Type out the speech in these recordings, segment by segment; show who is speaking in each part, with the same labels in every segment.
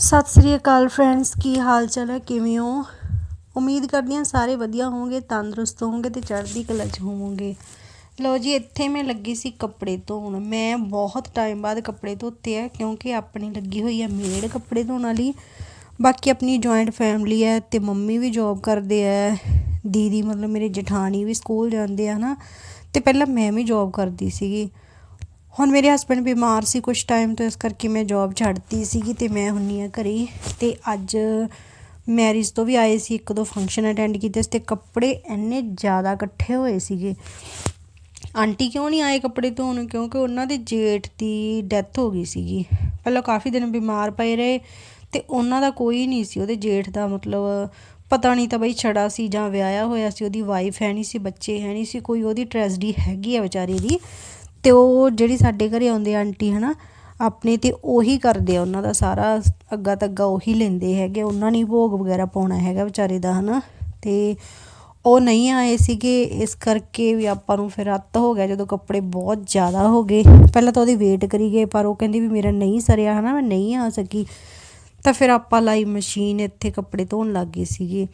Speaker 1: ਸਤਿ ਸ੍ਰੀ ਅਕਾਲ ਫਰੈਂਡਸ ਕੀ ਹਾਲ ਚਾਲ ਹੈ? ਕਿਵੇਂ ਹੋ? ਉਮੀਦ ਕਰਦੀ ਹਾਂ ਸਾਰੇ ਵਧੀਆ ਹੋਵੋਗੇ, ਤੰਦਰੁਸਤ ਹੋਵੋਗੇ ਤੇ ਚੜ੍ਹਦੀ ਕਲਾ 'ਚ ਹੋਵੋਗੇ। ਲੋ ਜੀ, ਇੱਥੇ ਮੈਂ ਲੱਗੀ ਸੀ ਕੱਪੜੇ ਧੋਣ। ਮੈਂ ਬਹੁਤ ਟਾਈਮ ਬਾਅਦ ਕੱਪੜੇ ਧੋਤੇ ਆ, ਕਿਉਂਕਿ ਆਪਣੀ ਲੱਗੀ ਹੋਈ ਹੈ ਮੇੜ ਕੱਪੜੇ ਧੋਣ ਵਾਲੀ। ਬਾਕੀ ਆਪਣੀ ਜੁਆਇੰਟ ਫੈਮਿਲੀ ਹੈ ਤੇ ਮੰਮੀ ਵੀ ਜੌਬ ਕਰਦੇ ਆ। ਦੀਦੀ ਮਤਲਬ ਮੇਰੇ ਜਠਾਣੀ ਵੀ ਸਕੂਲ ਜਾਂਦੇ ਆ ਨਾ, ਤੇ ਪਹਿਲਾਂ ਮੈਂ ਵੀ ਜੌਬ ਕਰਦੀ ਸੀਗੀ। ਹੁਣ ਮੇਰੇ ਹਸਬੰਡ ਬਿਮਾਰ ਸੀ ਕੁਝ ਟਾਈਮ ਤੋਂ, ਇਸ ਕਰਕੇ ਮੈਂ ਜੌਬ ਛੱਡਤੀ ਸੀਗੀ ਤੇ ਮੈਂ ਹੁੰਨੀ ਆ ਘਰੇ। ਤੇ ਅੱਜ ਮੈਰਿਜ ਤੋਂ ਵੀ ਆਏ ਸੀ, ਇੱਕ ਦੋ ਫੰਕਸ਼ਨ ਅਟੈਂਡ ਕੀਤੇ ਸੀ ਤੇ ਕੱਪੜੇ ਇੰਨੇ ਜ਼ਿਆਦਾ ਇਕੱਠੇ ਹੋਏ ਸੀਗੇ। ਆਂਟੀ ਕਿਉਂ ਨਹੀਂ ਆਏ ਕੱਪੜੇ ਧੋਣ? ਕਿਉਂਕਿ ਉਹਨਾਂ ਦੇ ਜੇਠ ਦੀ ਡੈਥ ਹੋ ਗਈ ਸੀਗੀ। ਪਹਿਲਾਂ ਕਾਫੀ ਦਿਨ ਬਿਮਾਰ ਪਏ ਰਹੇ ਤੇ ਉਹਨਾਂ ਦਾ ਕੋਈ ਨਹੀਂ ਸੀ, ਉਹਦੇ ਜੇਠ ਦਾ ਮਤਲਬ ਪਤਾ ਨਹੀਂ ਤਾਂ ਬਈ ਛੜਾ ਸੀ ਜਾਂ ਵਿਆਹਿਆ ਹੋਇਆ ਸੀ, ਉਹਦੀ ਵਾਈਫ ਹੈ ਨਹੀਂ ਸੀ, ਬੱਚੇ ਹੈ ਨਹੀਂ ਸੀ, ਕੋਈ ਉਹਦੀ ਟ੍ਰੈਜਡੀ ਹੈਗੀ ਆ ਵਿਚਾਰੀ ਦੀ। ਤੇ ਉਹ ਜਿਹੜੀ ਸਾਡੇ ਘਰੇ ਆਉਂਦੇ ਆ ਆਂਟੀ ਹਨਾ, ਆਪਣੇ ਤੇ ਉਹੀ ਕਰਦੇ ਆ ਉਹਨਾਂ ਦਾ ਸਾਰਾ, ਅੱਗਾ ਤੱਗਾ ਉਹੀ ਲੈਂਦੇ ਹੈਗੇ, ਉਹਨਾਂ ਨੇ ਭੋਗ ਵਗੈਰਾ ਪਾਉਣਾ ਹੈਗਾ ਵਿਚਾਰੇ ਦਾ ਹਨਾ, ਤੇ ਉਹ ਨਹੀਂ ਆਏ ਸੀਗੇ, ਇਸ ਕਰਕੇ ਵੀ ਆਪਾਂ ਨੂੰ ਫਿਰ ਅੱਤ ਹੋ ਗਿਆ ਜਦੋਂ ਕੱਪੜੇ ਬਹੁਤ ਜ਼ਿਆਦਾ ਹੋ ਗਏ। ਪਹਿਲਾਂ ਤਾਂ ਉਹਦੀ ਵੇਟ ਕਰੀ ਗਏ, ਪਰ ਉਹ ਕਹਿੰਦੀ ਵੀ ਮੇਰਾ ਨਹੀਂ ਸਰਿਆ ਹਨਾ, ਮੈਂ ਨਹੀਂ ਆ ਸਕੀ। ਤਾਂ ਫਿਰ ਆਪਾਂ ਲਾਈ ਮਸ਼ੀਨ ਇੱਥੇ ਕੱਪੜੇ ਧੋਣ ਲੱਗ ਗਏ ਸੀਗੇ।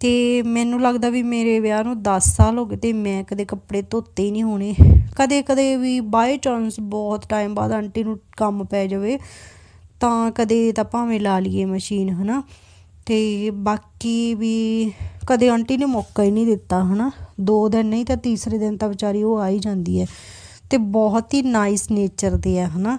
Speaker 1: ਤੇ ਮੈਨੂੰ ਲੱਗਦਾ ਵੀ ਮੇਰੇ ਵਿਆਹ ਨੂੰ 10 ਸਾਲ ਹੋ ਗਏ ਤੇ ਮੈਂ ਕਦੇ ਕੱਪੜੇ ਧੋਤੇ ਹੀ ਨਹੀਂ ਹੋਣੇ। ਕਦੇ ਕਦੇ ਵੀ ਬਾਈ ਚਾਂਸ ਬਹੁਤ ਟਾਈਮ ਬਾਅਦ ਆਂਟੀ ਨੂੰ ਕੰਮ ਪੈ ਜਾਵੇ, ਤਾਂ ਕਦੇ ਤਾਂ ਭਾਵੇਂ ਲਾ ਲਈਏ ਮਸ਼ੀਨ ਹਨਾ। ਤੇ ਬਾਕੀ ਵੀ ਕਦੇ ਆਂਟੀ ਨੇ ਮੌਕਾ ਹੀ ਨਹੀਂ ਦਿੱਤਾ, ਹਨਾ। ਦੋ ਦਿਨ ਨਹੀਂ ਤਾਂ ਤੀਸਰੇ ਦਿਨ ਤਾਂ ਵਿਚਾਰੀ ਉਹ ਆ ਹੀ ਜਾਂਦੀ ਹੈ। ਤੇ ਬਹੁਤ ਹੀ ਨਾਈਸ ਨੇਚਰ ਦੇ ਹੈ ਹਨਾ।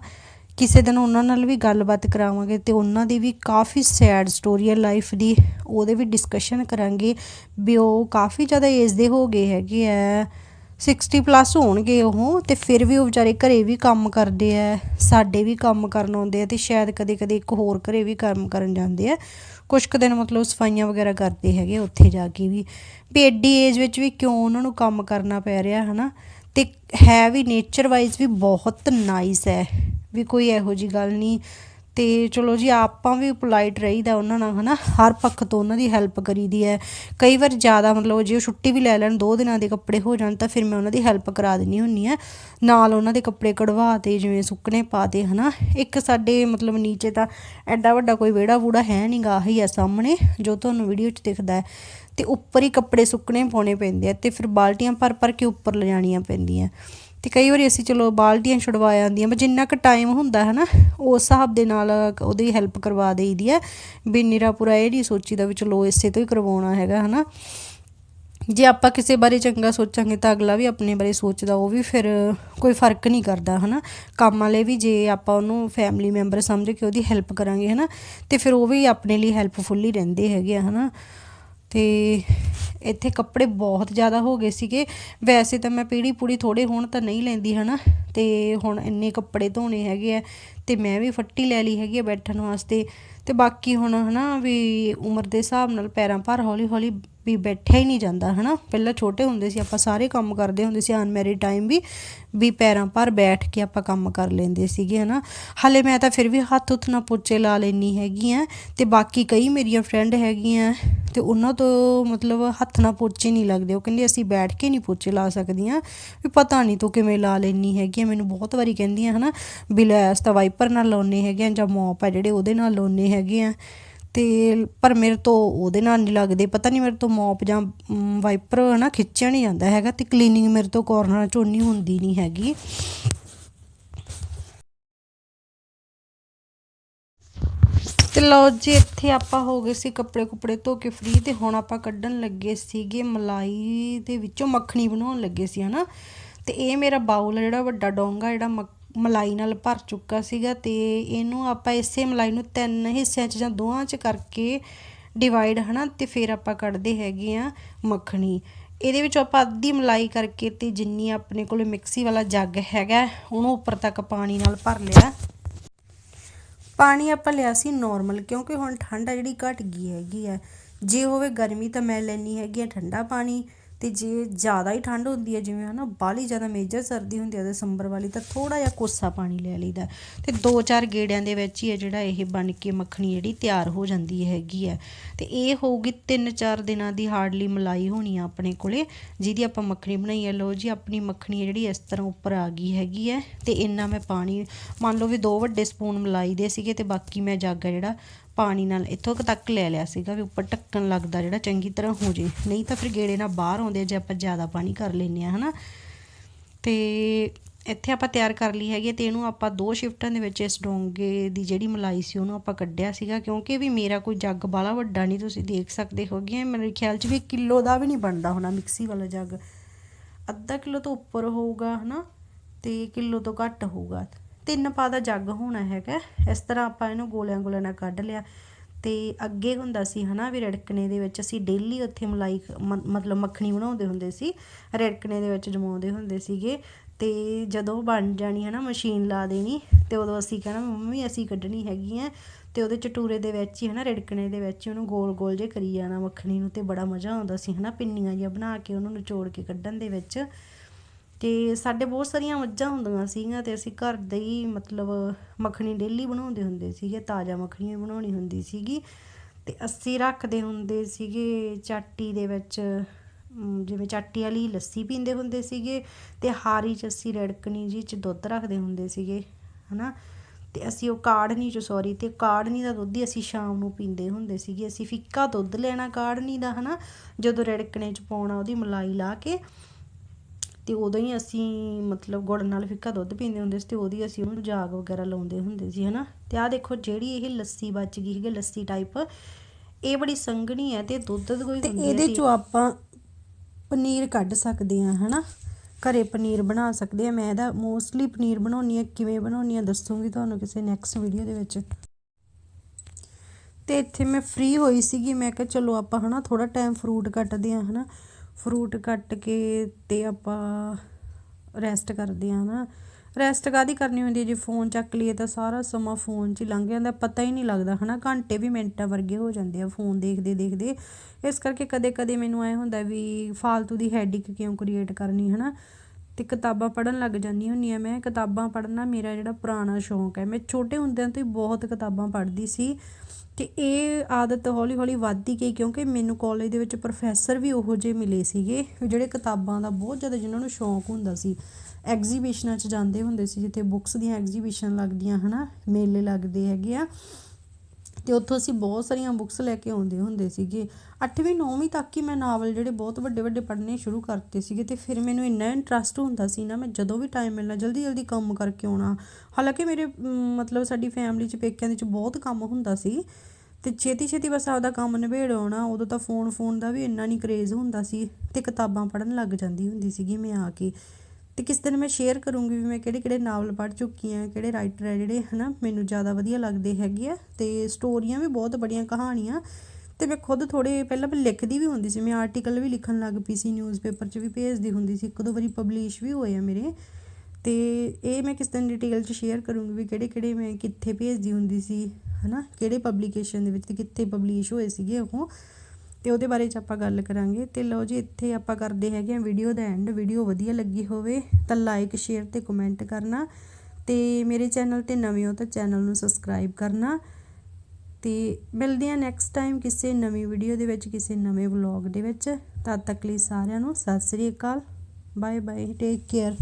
Speaker 1: ਕਿਸੇ ਦਿਨ ਉਹਨਾਂ ਨਾਲ ਵੀ ਗੱਲਬਾਤ ਕਰਾਵਾਂਗੇ ਤੇ ਉਹਨਾਂ ਦੀ ਵੀ ਕਾਫੀ ਸੈਡ ਸਟੋਰੀ ਹੈ ਲਾਈਫ ਦੀ, ਉਹਦੇ ਵੀ ਡਿਸਕਸ਼ਨ ਕਰਾਂਗੇ ਵੀ ਉਹ ਕਾਫੀ ਜ਼ਿਆਦਾ ਏਜ ਦੇ ਹੋ ਗਏ ਹੈਗੇ ਆ 60 ਪਲੱਸ ਹੋਣਗੇ ਉਹ ਤੇ ਫਿਰ ਵੀ ਉਹ ਵਿਚਾਰੇ ਘਰੇ ਵੀ ਕੰਮ ਕਰਦੇ ਆ ਸਾਡੇ ਵੀ ਕੰਮ ਕਰਨ ਆਉਂਦੇ ਆ ਤੇ ਸ਼ਾਇਦ ਕਦੇ ਕਦੇ ਇੱਕ ਹੋਰ ਘਰੇ ਵੀ ਕੰਮ ਕਰਨ ਜਾਂਦੇ ਆ ਕੁਝ ਕੁ ਦਿਨ ਮਤਲਬ ਸਫਾਈਆਂ ਵਗੈਰਾ ਕਰਦੇ ਹੈਗੇ ਉੱਥੇ ਜਾ ਕੇ ਵੀ। ਵੀ ਐਡੀ ਏਜ ਵਿੱਚ ਵੀ ਕਿਉਂ ਉਹਨਾਂ ਨੂੰ ਕੰਮ ਕਰਨਾ ਪੈ ਰਿਹਾ, ਹਨਾ? ਤੇ ਹੈ ਵੀ ਨੇਚਰ ਵਾਈਜ਼ ਵੀ ਬਹੁਤ ਨਾਈਸ ਹੈ ਵੀ ਕੋਈ ਇਹੋ ਜੀ ਗੱਲ ਨਹੀਂ। ਤੇ ਚਲੋ ਜੀ, ਆਪਾਂ ਵੀ ਪੋਲਾਈਟ ਰਹੀਦਾ ਉਹਨਾਂ ਨਾਲ, ਹਨਾ? ਹਰ ਪੱਖ ਤੋਂ ਉਹਨਾਂ ਦੀ ਹੈਲਪ ਕਰੀਦੀ ਹੈ। ਕਈ ਵਾਰ ਜ਼ਿਆਦਾ ਮਤਲਬ ਜੇ ਉਹ ਛੁੱਟੀ ਵੀ ਲੈ ਲੈਣ, ਦੋ ਦਿਨਾਂ ਦੇ ਕੱਪੜੇ ਹੋ ਜਾਣ, ਤਾਂ ਫਿਰ ਮੈਂ ਉਹਨਾਂ ਦੀ ਹੈਲਪ ਕਰਾ ਦਿੰਨੀ ਹੁੰਨੀ ਆ ਨਾਲ ਉਹਨਾਂ ਦੇ ਕੱਪੜੇ ਕਢਵਾ ਤੇ ਜਿਵੇਂ ਸੁੱਕਣੇ ਪਾ ਤੇ, ਹਨਾ? ਇੱਕ ਸਾਡੇ ਮਤਲਬ ਨੀਚੇ ਤਾਂ ਐਡਾ ਵੱਡਾ ਕੋਈ ਵਿਹੜਾ ਵੂੜਾ ਹੈ ਨਹੀਂ ਗਾ ਹੀ ਆ ਸਾਹਮਣੇ, ਜੋ ਤੁਹਾਨੂੰ ਵੀਡੀਓ 'ਚ ਦਿਖਦਾ ਹੈ। ਤੇ ਉੱਪਰ ਹੀ ਕੱਪੜੇ ਸੁੱਕਣੇ ਪਾਉਣੇ ਪੈਂਦੇ ਆ ਤੇ ਫਿਰ ਬਾਲਟੀਆਂ ਭਰ ਭਰ ਕੇ ਉੱਪਰ ਲਿਜਾਣੀਆਂ ਪੈਂਦੀਆਂ। ਤੇ ਕਈ ਵਾਰੀ ਅਸੀਂ ਚਲੋ ਬਾਲਟੀਆਂ ਛੁਡਵਾ ਜਾਂਦੀਆਂ ਪਰ ਜਿੰਨਾ ਕੁ ਟਾਈਮ ਹੁੰਦਾ ਹੈ ਨਾ ਉਸ ਹਿਸਾਬ ਦੇ ਨਾਲ ਉਹਦੀ ਹੈਲਪ ਕਰਵਾ ਦੇਈਦੀ ਹੈ। ਵੀ ਨਿਰਾ ਪੂਰਾ ਇਹ ਨਹੀਂ ਸੋਚੀਦਾ ਵੀ ਚਲੋ ਇਸੇ ਤੋਂ ਹੀ ਕਰਵਾਉਣਾ ਹੈਗਾ ਹਨਾ। ਜੇ ਆਪਾਂ ਕਿਸੇ ਬਾਰੇ ਚੰਗਾ ਸੋਚਾਂਗੇ ਤਾਂ ਅਗਲਾ ਵੀ ਆਪਣੇ ਬਾਰੇ ਸੋਚਦਾ, ਉਹ ਵੀ ਫਿਰ ਕੋਈ ਫ਼ਰਕ ਨਹੀਂ ਕਰਦਾ ਹਨਾ। ਕੰਮ ਵਾਲੇ ਵੀ ਜੇ ਆਪਾਂ ਉਹਨੂੰ ਫੈਮਿਲੀ ਮੈਂਬਰ ਸਮਝ ਕੇ ਉਹਦੀ ਹੈਲਪ ਕਰਾਂਗੇ ਹਨਾ, ਤੇ ਫਿਰ ਉਹ ਵੀ ਆਪਣੇ ਲਈ ਹੈਲਪਫੁਲ ਹੀ ਰਹਿੰਦੇ ਹੈਗੇ ਆ ਹਨਾ। ਤੇ ਇੱਥੇ ਕੱਪੜੇ ਬਹੁਤ ਜ਼ਿਆਦਾ ਹੋ ਗਏ ਸੀਗੇ। ਵੈਸੇ ਤਾਂ ਮੈਂ ਪੀੜੀ ਪੂੜੀ ਥੋੜੇ ਹੁਣ ਤਾਂ ਨਹੀਂ ਲੈਂਦੀ, ਹਨਾ? ਤੇ ਹੁਣ ਇੰਨੇ ਕੱਪੜੇ ਧੋਣੇ ਹੈਗੇ ਆ। ਤੇ ਮੈਂ ਵੀ ਫੱਟੀ ਲੈ ਲਈ ਹੈਗੀ ਆ ਬੈਠਣ ਵਾਸਤੇ। ਤੇ ਬਾਕੀ ਹੁਣ ਹਨਾ ਵੀ ਉਮਰ ਦੇ ਹਿਸਾਬ ਨਾਲ ਪੈਰਾਂ ਭਾਰ ਹੌਲੀ ਹੌਲੀ ਵੀ ਬੈਠਿਆ ਹੀ ਨਹੀਂ ਜਾਂਦਾ ਹਨਾ। ਪਹਿਲਾਂ ਛੋਟੇ ਹੁੰਦੇ ਸੀ, ਆਪਾਂ ਸਾਰੇ ਕੰਮ ਕਰਦੇ ਹੁੰਦੇ ਸੀ ਅਨਮੈਰਿਡ ਟਾਈਮ ਵੀ ਵੀ ਪੈਰਾਂ ਪਰ ਬੈਠ ਕੇ ਆਪਾਂ ਕੰਮ ਕਰ ਲੈਂਦੇ ਸੀਗੇ ਹਨਾ। ਹਾਲੇ ਮੈਂ ਤਾਂ ਫਿਰ ਵੀ ਹੱਥ ਉੱਥ ਨਾਲ ਪੋਚੇ ਲਾ ਲੈਣੀ ਹੈਗੀ ਆ ਤੇ ਬਾਕੀ ਕਈ ਮੇਰੀਆਂ ਫਰੈਂਡ ਹੈਗੀਆਂ ਤੇ ਉਹਨਾਂ ਤੋਂ ਮਤਲਬ ਹੱਥ ਨਾਲ ਪੋਚੇ ਨਹੀਂ ਲੱਗਦੇ। ਉਹ ਕਹਿੰਦੇ ਅਸੀਂ ਬੈਠ ਕੇ ਨਹੀਂ ਪੋਚੇ ਲਾ ਸਕਦੀਆਂ। ਵੀ ਪਤਾ ਨਹੀਂ ਤੂੰ ਕਿਵੇਂ ਲਾ ਲੈਣੀ ਹੈਗੀ ਮੈਨੂੰ ਬਹੁਤ ਵਾਰੀ ਕਹਿੰਦੀਆਂ ਹਨਾ, ਵੀ ਲੈ ਅਸ ਤਾਂ ਵਾਈਪਰ ਨਾਲ ਲਾਉਨੇ ਹੈਗੇ ਆ ਜਾਂ ਮੋਪ ਆ ਜਿਹੜੇ ਉਹਦੇ ਨਾਲ ਲਾਉਨੇ ਹੈਗੇ ਆ। ਤੇ ਪਰ ਮੇਰੇ ਤੋਂ ਉਹਦੇ ਨਾਲ ਨਹੀਂ ਲੱਗਦੇ। ਪਤਾ ਨਹੀਂ ਮੇਰੇ ਤੋਂ ਮੋਪ ਜਾਂ ਵਾਈਪਰ ਹਨਾ ਖਿੱਚਿਆ ਨਹੀਂ ਜਾਂਦਾ ਹੈਗਾ ਤੇ ਕਲੀਨਿੰਗ ਮੇਰੇ ਤੋਂ ਕੋਰਨਰ ਚੋਂ ਨਹੀਂ ਹੁੰਦੀ ਨਹੀਂ ਹੈਗੀ। ਤੇ ਲਓ ਜੀ, ਇੱਥੇ ਆਪਾਂ ਹੋ ਗਏ ਸੀ ਕੱਪੜੇ ਕੁਪੜੇ ਧੋ ਕੇ ਫ੍ਰੀ ਤੇ ਹੁਣ ਆਪਾਂ ਕੱਢਣ ਲੱਗੇ ਸੀਗੇ ਮਲਾਈ ਦੇ ਵਿੱਚੋਂ ਮੱਖਣੀ ਬਣਾਉਣ ਲੱਗੇ ਸੀ ਹਨਾ। ਤੇ ਇਹ ਮੇਰਾ ਬਾਉਲ ਆ ਜਿਹੜਾ ਵੱਡਾ ਡੋਂਗਾ, ਜਿਹੜਾ ਮਲਾਈ ਨਾਲ ਭਰ ਚੁੱਕਾ ਸੀਗਾ ਅਤੇ ਇਹਨੂੰ ਆਪਾਂ ਇਸੇ ਮਲਾਈ ਨੂੰ ਤਿੰਨ ਹਿੱਸਿਆਂ 'ਚ ਜਾਂ ਦੋਹਾਂ 'ਚ ਕਰਕੇ ਡਿਵਾਈਡ ਹਨਾ, ਤੇ ਫਿਰ ਆਪਾਂ ਕੱਢਦੇ ਹੈਗੇ ਆ ਮੱਖਣੀ। ਇਹਦੇ ਵਿੱਚ ਆਪਾਂ ਅੱਧੀ ਮਲਾਈ ਕਰਕੇ ਤੇ ਜਿੰਨੀ ਆਪਣੇ ਕੋਲ ਮਿਕਸੀ ਵਾਲਾ ਜੱਗ ਹੈਗਾ, ਉਹਨੂੰ ਉੱਪਰ ਤੱਕ ਪਾਣੀ ਨਾਲ ਭਰ ਲਿਆ। ਪਾਣੀ ਆਪਾਂ ਲਿਆ ਸੀ ਨਾਰਮਲ ਕਿਉਂਕਿ ਹੁਣ ਠੰਡ ਆ ਜਿਹੜੀ ਘਟ ਗਈ ਹੈਗੀ ਆ। ਜੇ ਹੋਵੇ ਗਰਮੀ ਤਾਂ ਮੈਂ ਲੈਣੀ ਹੈਗੀ ਆ ਠੰਡਾ ਪਾਣੀ। ਅਤੇ ਜੇ ਜ਼ਿਆਦਾ ਹੀ ਠੰਡ ਹੁੰਦੀ ਹੈ, ਜਿਵੇਂ ਹੈ ਨਾ ਬਾਹਲੀ ਜ਼ਿਆਦਾ ਮੇਜਰ ਸਰਦੀ ਹੁੰਦੀ ਹੈ ਦਸੰਬਰ ਵਾਲੀ ਤਾਂ ਥੋੜ੍ਹਾ ਜਿਹਾ ਕੋਸਾ ਪਾਣੀ ਲੈ ਲਈਦਾ ਅਤੇ ਦੋ ਚਾਰ ਗੇੜਿਆਂ ਦੇ ਵਿੱਚ ਹੀ ਹੈ ਜਿਹੜਾ ਇਹ ਬਣ ਕੇ ਮੱਖਣੀ ਜਿਹੜੀ ਤਿਆਰ ਹੋ ਜਾਂਦੀ ਹੈਗੀ ਹੈ। ਅਤੇ ਇਹ ਹੋਊਗੀ 3-4 ਦਿਨਾਂ ਦੀ ਹਾਰਡਲੀ ਮਲਾਈ ਹੋਣੀ ਆ ਆਪਣੇ ਕੋਲੇ, ਜਿਹਦੀ ਆਪਾਂ ਮੱਖਣੀ ਬਣਾਈ ਹੈ। ਲੋ ਜੀ, ਆਪਣੀ ਮੱਖਣੀ ਜਿਹੜੀ ਇਸ ਤਰ੍ਹਾਂ ਉੱਪਰ ਆ ਗਈ ਹੈਗੀ ਹੈ। ਅਤੇ ਇੰਨਾ ਮੈਂ ਪਾਣੀ, ਮੰਨ ਲਓ ਵੀ ਦੋ ਵੱਡੇ ਸਪੂਨ ਮਲਾਈ ਦੇ ਸੀਗੇ ਅਤੇ ਬਾਕੀ ਮੈਂ ਜੱਗ ਆ ਜਿਹੜਾ ਪਾਣੀ ਨਾਲ ਇੱਥੋਂ ਤੱਕ ਲੈ ਲਿਆ ਸੀਗਾ ਵੀ ਉੱਪਰ ਢੱਕਣ ਲੱਗਦਾ ਜਿਹੜਾ ਚੰਗੀ ਤਰ੍ਹਾਂ ਹੋ ਜੇ। ਨਹੀਂ ਤਾਂ ਫਿਰ ਗੇੜੇ ਨਾਲ ਬਾਹਰ ਆਉਂਦੇ ਜੇ ਆਪਾਂ ਜ਼ਿਆਦਾ ਪਾਣੀ ਕਰ ਲੈਨੇ ਆ, ਹਨਾ? ਤੇ ਇੱਥੇ ਆਪਾਂ ਤਿਆਰ ਕਰ ਲਈ ਹੈਗੀ ਤੇ ਇਹਨੂੰ ਆਪਾਂ ਦੋ ਸ਼ਿਫਟਾਂ ਦੇ ਵਿੱਚ ਇਸ ਡੋਂਗੇ ਦੀ ਜਿਹੜੀ ਮਲਾਈ ਸੀ ਉਹਨੂੰ ਆਪਾਂ ਕੱਢਿਆ ਸੀਗਾ, ਕਿਉਂਕਿ ਵੀ ਮੇਰਾ ਕੋਈ ਜੱਗ ਬਾਲਾ ਵੱਡਾ ਨਹੀਂ, ਤੁਸੀਂ ਦੇਖ ਸਕਦੇ ਹੋਗੇ। ਮੇਰੇ ਖਿਆਲ 'ਚ ਵੀ ਕਿਲੋ ਦਾ ਵੀ ਨਹੀਂ ਬਣਦਾ ਹੋਣਾ ਮਿਕਸੀ ਵਾਲਾ ਜੱਗ। ਅੱਧਾ ਕਿਲੋ ਤੋਂ ਉੱਪਰ ਹੋਊਗਾ, ਹਨਾ? ਤੇ ਕਿਲੋ ਤੋਂ ਘੱਟ ਹੋਊਗਾ। ਤਿੰਨ ਪਾ ਦਾ ਜੱਗ ਹੋਣਾ ਹੈਗਾ। ਇਸ ਤਰ੍ਹਾਂ ਆਪਾਂ ਇਹਨੂੰ ਗੋਲਿਆਂ ਗੋਲਿਆਂ ਨਾਲ ਕੱਢ ਲਿਆ। ਤੇ ਅੱਗੇ ਹੁੰਦਾ ਸੀ ਹਨਾ ਵੀ ਰੜਕਣੇ ਦੇ ਵਿੱਚ ਅਸੀਂ ਡੇਲੀ ਉੱਥੇ ਮਲਾਈ ਮਤਲਬ ਮੱਖਣੀ ਬਣਾਉਂਦੇ ਹੁੰਦੇ ਸੀ। ਰੜਕਣੇ ਦੇ ਵਿੱਚ ਜਮਾਉਂਦੇ ਹੁੰਦੇ ਸੀਗੇ। ਤੇ ਜਦੋਂ ਬਣ ਜਾਣੀ ਹੈ ਨਾ ਮਸ਼ੀਨ ਲਾ ਦੇਣੀ ਤੇ ਉਦੋਂ ਅਸੀਂ ਕਹਿਣਾ, ਮੰਮੀ, ਅਸੀਂ ਕੱਢਣੀ ਹੈਗੀ ਆ ਤੇ ਉਹਦੇ ਚਟੂਰੇ ਦੇ ਵਿੱਚ ਹੀ ਹਨਾ ਰੜਕਣੇ ਦੇ ਵਿੱਚ ਉਹਨੂੰ ਗੋਲ ਗੋਲ ਜੇ ਕਰੀ ਜਾਣਾ ਮੱਖਣੀ ਨੂੰ ਤੇ ਬੜਾ ਮਜ਼ਾ ਆਉਂਦਾ ਸੀ ਹਨਾ ਪਿੰਨੀਆਂ ਜਿਹਾ ਬਣਾ ਕੇ ਉਹਨੂੰ ਨਿਚੋੜ ਕੇ ਕੱਢਣ ਦੇ ਵਿੱਚ। ਅਤੇ ਸਾਡੇ ਬਹੁਤ ਸਾਰੀਆਂ ਮੱਝਾਂ ਹੁੰਦੀਆਂ ਸੀਗੀਆਂ ਅਤੇ ਅਸੀਂ ਘਰ ਦੇ ਹੀ ਮਤਲਬ ਮੱਖਣੀ ਡੇਲੀ ਬਣਾਉਂਦੇ ਹੁੰਦੇ ਸੀਗੇ, ਤਾਜ਼ਾ ਮੱਖਣੀ ਬਣਾਉਣੀ ਹੁੰਦੀ ਸੀਗੀ। ਅਤੇ ਅਸੀਂ ਰੱਖਦੇ ਹੁੰਦੇ ਸੀਗੇ ਚਾਟੀ ਦੇ ਵਿੱਚ ਜਿਵੇਂ ਚਾਟੀ ਵਾਲੀ ਲੱਸੀ ਪੀਂਦੇ ਹੁੰਦੇ ਸੀਗੇ ਅਤੇ ਹਾਰੀ ਚ ਅਸੀਂ ਰੜਕਣੀ ਜੀ ਚ ਦੁੱਧ ਰੱਖਦੇ ਹੁੰਦੇ ਸੀਗੇ ਹੈ ਨਾ ਅਤੇ ਅਸੀਂ ਉਹ ਕਾੜਨੀ ਚ ਸੌਰੀ ਅਤੇ ਕਾੜਨੀ ਦਾ ਦੁੱਧ ਹੀ ਅਸੀਂ ਸ਼ਾਮ ਨੂੰ ਪੀਂਦੇ ਹੁੰਦੇ ਸੀਗੇ। ਅਸੀਂ ਫਿੱਕਾ ਦੁੱਧ ਲੈਣਾ ਕਾੜਨੀ ਦਾ ਹੈ ਨਾ ਜਦੋਂ ਰੜਕਣੇ ਚ ਪਾਉਣਾ ਉਹਦੀ ਮਲਾਈ ਲਾ ਕੇ। ਤੇ ਉਦੋਂ ਹੀ ਅਸੀਂ ਮਤਲਬ ਗੁੜ ਨਾਲ ਫਿੱਕਾ ਦੁੱਧ ਪੀਂਦੇ ਹੁੰਦੇ ਸੀ ਤੇ ਉਹਦੀ ਅਸੀਂ ਉਹਨੂੰ ਜਾਗ ਵਗੈਰਾ ਲਾਉਂਦੇ ਹੁੰਦੇ ਸੀ ਹਨਾ? ਤੇ ਆਹ ਦੇਖੋ ਜਿਹੜੀ ਇਹ ਲੱਸੀ ਬਚ ਗਈ ਹੈਗੀ ਲੱਸੀ ਟਾਈਪ ਇਹ ਬੜੀ ਸੰਘਣੀ ਹੈ ਤੇ ਦੁੱਧ ਦੀ ਕੋਈ
Speaker 2: ਤੇ ਇਹਦੇ ਚੋਂ ਆਪਾਂ ਪਨੀਰ ਕੱਢ ਸਕਦੇ ਆ ਹਨਾ? ਘਰੇ ਪਨੀਰ ਬਣਾ ਸਕਦੇ ਆ ਮੈਂ ਇਹਦਾ ਮੋਸਟਲੀ ਪਨੀਰ ਬਣਾਉਣੀ ਆ ਕਿਵੇਂ ਬਣਾਉਣੀ ਆ ਦੱਸੂਗੀ ਤੁਹਾਨੂੰ ਕਿਸੇ ਨੈਕਸਟ ਵੀਡੀਓ ਦੇ ਵਿੱਚ। ਤੇ ਇੱਥੇ ਮੈਂ ਫ੍ਰੀ ਹੋਈ ਸੀਗੀ। ਮੈਂ ਕਿਹਾ ਚਲੋ ਆਪਾਂ ਹਨਾ ਥੋੜਾ ਟਾਈਮ ਫਰੂਟ ਕੱਟਦੇ ਆ ਹਨਾ? ਫਰੂਟ ਕੱਟ ਕੇ ਅਤੇ ਆਪਾਂ ਰੈਸਟ ਕਰਦੇ ਆ ਨਾ ਰੈਸਟ ਕਾਦੀ ਕਰਨੀ ਹੁੰਦੀ ਜੇ? ਫੋਨ ਚੱਕ ਲਈਏ ਤਾਂ ਸਾਰਾ ਸਮਾਂ ਫੋਨ 'ਚ ਹੀ ਲੰਘ ਜਾਂਦਾ, ਪਤਾ ਹੀ ਨਹੀਂ ਲੱਗਦਾ ਹਨਾ। ਘੰਟੇ ਵੀ ਮਿੰਟਾਂ ਵਰਗੇ ਹੋ ਜਾਂਦੇ ਆ ਫੋਨ ਦੇਖਦੇ ਦੇਖਦੇ। ਇਸ ਕਰਕੇ ਕਦੇ ਕਦੇ ਮੈਨੂੰ ਐ ਹੁੰਦਾ ਵੀ ਫਾਲਤੂ ਦੀ ਹੈਡਿਕ ਕਿਉਂ ਕ੍ਰੀਏਟ ਕਰਨੀ ਹਨਾ? ਅਤੇ ਕਿਤਾਬਾਂ ਪੜ੍ਹਨ ਲੱਗ ਜਾਂਦੀ ਹੁੰਦੀ ਹਾਂ ਮੈਂ। ਕਿਤਾਬਾਂ ਪੜ੍ਹਨਾ ਮੇਰਾ ਜਿਹੜਾ ਪੁਰਾਣਾ ਸ਼ੌਂਕ ਹੈ। ਮੈਂ ਛੋਟੇ ਹੁੰਦਿਆਂ ਤੋਂ ਹੀ ਬਹੁਤ ਕਿਤਾਬਾਂ ਪੜ੍ਹਦੀ ਸੀ ਅਤੇ ਇਹ ਆਦਤ ਹੌਲੀ ਹੌਲੀ ਵੱਧਦੀ ਗਈ ਕਿਉਂਕਿ ਮੈਨੂੰ ਕਾਲਜ ਦੇ ਵਿੱਚ ਪ੍ਰੋਫੈਸਰ ਵੀ ਉਹੋ ਜਿਹੇ ਮਿਲੇ ਸੀਗੇ ਜਿਹੜੇ ਕਿਤਾਬਾਂ ਦਾ ਬਹੁਤ ਜ਼ਿਆਦਾ ਜਿਨ੍ਹਾਂ ਨੂੰ ਸ਼ੌਂਕ ਹੁੰਦਾ ਸੀ। ਐਗਜ਼ੀਬਿਸ਼ਨਾਂ 'ਚ ਜਾਂਦੇ ਹੁੰਦੇ ਸੀ ਜਿੱਥੇ ਬੁੱਕਸ ਦੀਆਂ ਐਗਜ਼ੀਬਿਸ਼ਨ ਲੱਗਦੀਆਂ, ਹਨਾ, ਮੇਲੇ ਲੱਗਦੇ ਹੈਗੇ ਆ। ਤੇ ਉੱਥੋਂ ਅਸੀਂ ਬਹੁਤ ਸਾਰੀਆਂ ਬੁੱਕਸ ਲੈ ਕੇ ਆਉਂਦੇ ਹੁੰਦੇ ਸੀਗੇ। 8ਵੀਂ 9ਵੀਂ ਤੱਕ ਹੀ ਮੈਂ ਨਾਵਲ ਜਿਹੜੇ ਬਹੁਤ ਵੱਡੇ ਵੱਡੇ ਪੜ੍ਹਨੇ ਸ਼ੁਰੂ ਕਰਤੇ ਸੀਗੇ ਤੇ ਫਿਰ ਮੈਨੂੰ ਇੰਨਾ ਇੰਟਰਸਟ ਹੁੰਦਾ ਸੀ ਨਾ, ਮੈਂ ਜਦੋਂ ਵੀ ਟਾਈਮ ਮਿਲਣਾ, ਜਲਦੀ ਜਲਦੀ ਕੰਮ ਕਰਕੇ ਆਉਣਾ। ਹਾਲਾਂਕਿ ਮੇਰੇ ਮਤਲਬ ਸਾਡੀ ਫੈਮਿਲੀ 'ਚ ਪੇਕਿਆਂ ਦੇ 'ਚ ਬਹੁਤ ਕੰਮ ਹੁੰਦਾ ਸੀ ਤੇ ਛੇਤੀ ਛੇਤੀ ਬਸ ਆਪਦਾ ਕੰਮ ਨਿਬੇੜ ਆਉਣਾ, ਉਦੋਂ ਤਾਂ ਫੋਨ ਫੋਨ ਦਾ ਵੀ ਇੰਨਾ ਨਹੀਂ ਕਰੇਜ਼ ਹੁੰਦਾ ਸੀ ਤੇ ਕਿਤਾਬਾਂ ਪੜ੍ਹਨ ਲੱਗ ਜਾਂਦੀ ਹੁੰਦੀ ਸੀਗੀ ਮੈਂ ਆ ਕੇ। ਤੇ ਕਿਸ ਦਿਨ ਮੈਂ ਸ਼ੇਅਰ ਕਰੂੰਗੀ ਵੀ ਮੈਂ ਕਿਹੜੇ ਕਿਹੜੇ ਨਾਵਲ ਪੜ੍ਹ ਚੁੱਕੀ ਆ ਕਿਹੜੇ ਰਾਈਟਰ ਹੈ ਜਿਹੜੇ ਹਨਾ ਮੈਨੂੰ ਜ਼ਿਆਦਾ ਵਧੀਆ ਲੱਗਦੇ ਹੈਗੇ ਆ ਤੇ ਸਟੋਰੀਆਂ ਵੀ ਬਹੁਤ ਬੜੀਆਂ ਕਹਾਣੀਆਂ ਤੇ ਮੈਂ ਖੁਦ ਥੋੜੇ ਪਹਿਲਾਂ ਮੈਂ ਲਿਖਦੀ ਵੀ ਹੁੰਦੀ ਸੀ, ਮੈਂ ਆਰਟੀਕਲ ਵੀ ਲਿਖਣ ਲੱਗ ਪਈ ਸੀ ਨਿਊਜ਼ਪੇਪਰ 'ਚ ਵੀ ਭੇਜਦੀ ਹੁੰਦੀ ਸੀ, ਇੱਕ ਦੋ ਵਾਰੀ ਪਬਲਿਸ਼ ਵੀ ਹੋਏ ਆ ਮੇਰੇ ਤੇ ਇਹ ਮੈਂ ਕਿਸ ਦਿਨ ਡਿਟੇਲ 'ਚ ਸ਼ੇਅਰ ਕਰੂੰਗੀ ਵੀ ਕਿਹੜੇ ਕਿਹੜੇ ਮੈਂ ਕਿੱਥੇ ਭੇਜਦੀ ਹੁੰਦੀ ਸੀ, ਹਨਾ ਕਿਹੜੇ ਪਬਲੀਕੇਸ਼ਨ ਦੇ ਵਿੱਚ ਤੇ ਕਿੱਥੇ ਪਬਲਿਸ਼ ਹੋਏ ਸੀਗੇ ਉਹ ਤੇ ਉਹਦੇ ਬਾਰੇ ਚ ਆਪਾਂ ਗੱਲ ਕਰਾਂਗੇ। ਤੇ ਲਓ ਜੀ, ਇੱਥੇ ਆਪਾਂ ਕਰਦੇ ਹੈਗੇ ਆ ਵੀਡੀਓ ਦਾ ਐਂਡ ਵੀਡੀਓ ਵਧੀਆ ਲੱਗੀ ਹੋਵੇ ਤਾਂ ਲਾਈਕ ਸ਼ੇਅਰ ਤੇ ਕਮੈਂਟ ਕਰਨਾ। ਤੇ ਮੇਰੇ ਚੈਨਲ ਤੇ ਨਵੇਂ ਹੋ ਤਾਂ ਚੈਨਲ ਨੂੰ ਸਬਸਕ੍ਰਾਈਬ ਕਰਨਾ। ਤੇ ਮਿਲਦੇ ਆ ਨੈਕਸਟ ਟਾਈਮ ਕਿਸੇ ਨਵੀਂ ਵੀਡੀਓ ਦੇ ਵਿੱਚ, ਕਿਸੇ ਨਵੇਂ ਵਲੌਗ ਦੇ ਵਿੱਚ। ਤਦ ਤੱਕ ਲਈ ਸਾਰਿਆਂ ਨੂੰ ਸਤਿ ਸ੍ਰੀ ਅਕਾਲ। Bye bye take care